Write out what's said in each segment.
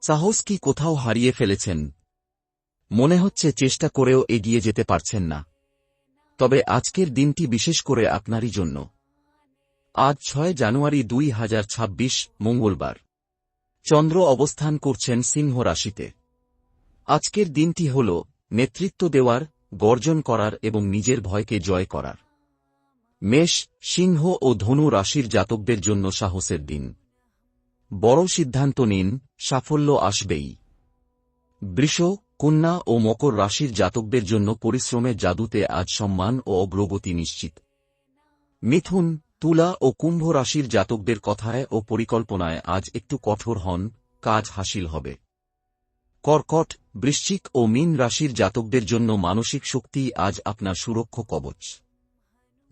সাহস কি কোথাও হারিয়ে ফেলেছেন। মনে হচ্ছে চেষ্টা করেও এগিয়ে যেতে পারছেন না। তবে আজকের দিনটি বিশেষ করে আপনারই জন্য। আজ ছয় জানুয়ারি দুই হাজার ছাব্বিশ, মঙ্গলবার। চন্দ্র অবস্থান করছেন সিংহ রাশিতে। আজকের দিনটি হল নেতৃত্ব দেওয়ার, গর্জন করার এবং নিজের ভয়কে জয় করার। মেষ, সিংহ ও ধনু রাশির জাতকদের জন্য সাহসের দিন। বড় সিদ্ধান্ত নিন, সাফল্য আসবেই। বৃষ, কন্যা ও মকর রাশির জাতকদের জন্য পরিশ্রমের জাদুতে আজ সম্মান ও অগ্রগতি নিশ্চিত। মিথুন, তুলা ও কুম্ভ রাশির জাতকদের কথায় ও পরিকল্পনায় আজ একটু কঠোর হন, কাজ হাসিল হবে। কর্কট, বৃশ্চিক ও মীন রাশির জাতকদের জন্য মানসিক শক্তি আজ আপনার সুরক্ষ কবচ।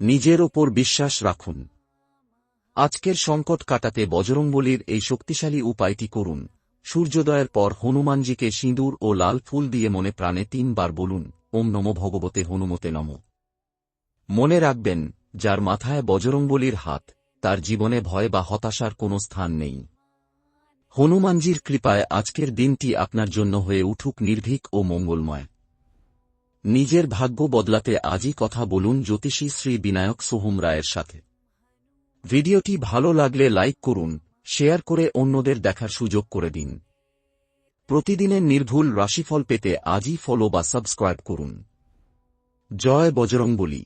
নিজের ওপর বিশ্বাস রাখুন। আজকের সংকট কাটাতে বজরংবলির এই শক্তিশালী উপায়টি করুন। সূর্যোদয়ের পর হনুমানজিকে সিঁদুর ও লাল ফুল দিয়ে মনে প্রাণে তিনবার বলুন, ওম নম ভগবতে হনুমতে নম। মনে রাখবেন, যার মাথায় বজরংবলির হাত, তার জীবনে ভয় বা হতাশার কোনো স্থান নেই। হনুমানজির কৃপায় আজকের দিনটি আপনার জন্য হয়ে উঠুক নির্ভীক ও মঙ্গলময়। নিজের ভাগ্য বদলাতে আজই কথা বলুন জ্যোতিষী শ্রী বিনায়ক সোহম রায়ের সাথে। ভিডিওটি ভালো লাগলে লাইক করুন, শেয়ার করে অন্যদের দেখার সুযোগ করে দিন। প্রতিদিনের নির্ভুল রাশিফল পেতে আজই ফলো বা সাবস্ক্রাইব করুন। জয় বজরংবলী।